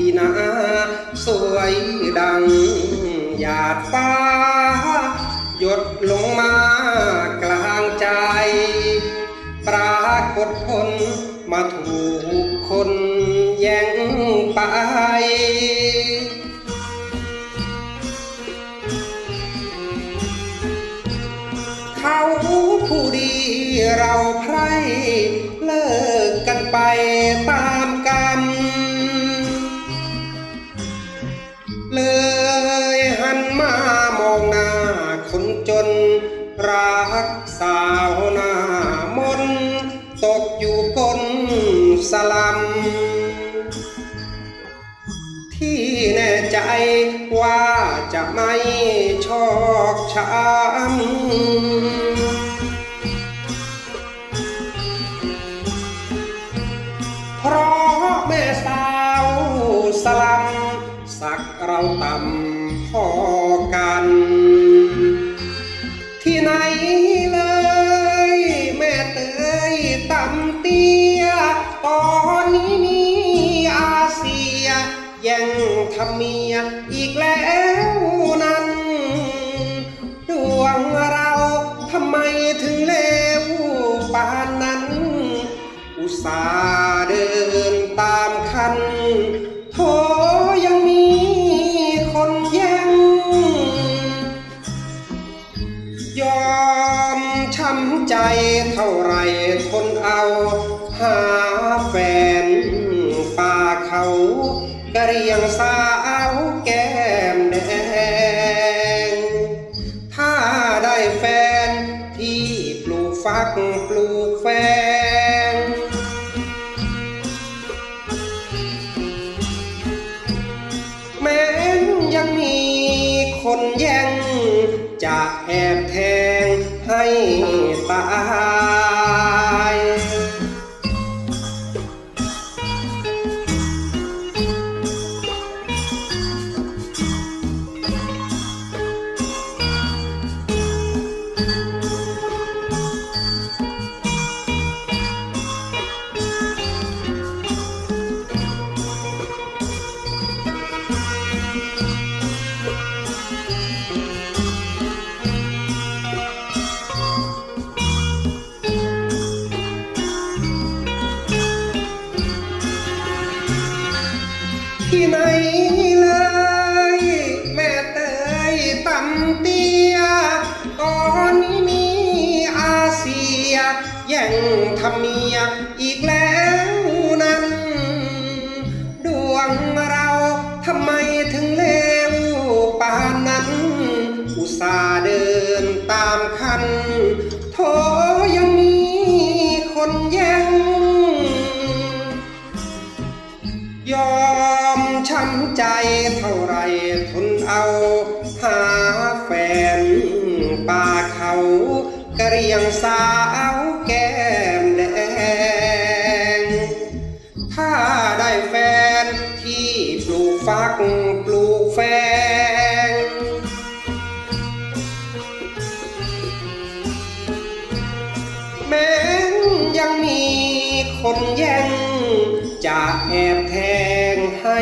ดีนาสวยดัง หยาดฟ้า หยดลงมากลางใจ ปรากฏผลมาถูกคนแย่งไปเขาผู้ดีเราใครเลิกกันไปตาม จน รักสาวหน้ามนตกอยู่ก้นสลัม ที่แน่ใจว่าจะไม่ชอกช้ำเพราะแม่สาวสลัมสักเราต่ำ เตี้ย ตอนนี้มีอาเซียย่งทำเมียอีกแล้วนั้น ดวงเราทำไมถึงเลวปานนั้น อุตส่าห์เดินตามคันโถยังมีคนแย่งยอำใจเท่าไรทนเอา หาแฟนป่าเขากะเรียงสาวแก้มแดง ถ้าได้แฟนที่ปลูกฟักปลูกแฟงแม้ยังมีคนแย่งจะแอบแทง ให้ตา ที่ไหน หาแฟนป่าเขากะเรียงสาวแก้มแดง ถ้าได้แฟนที่ปลูกฟักปลูกแฟง แม้นยังมีคนแย่งจะแอบแทงให้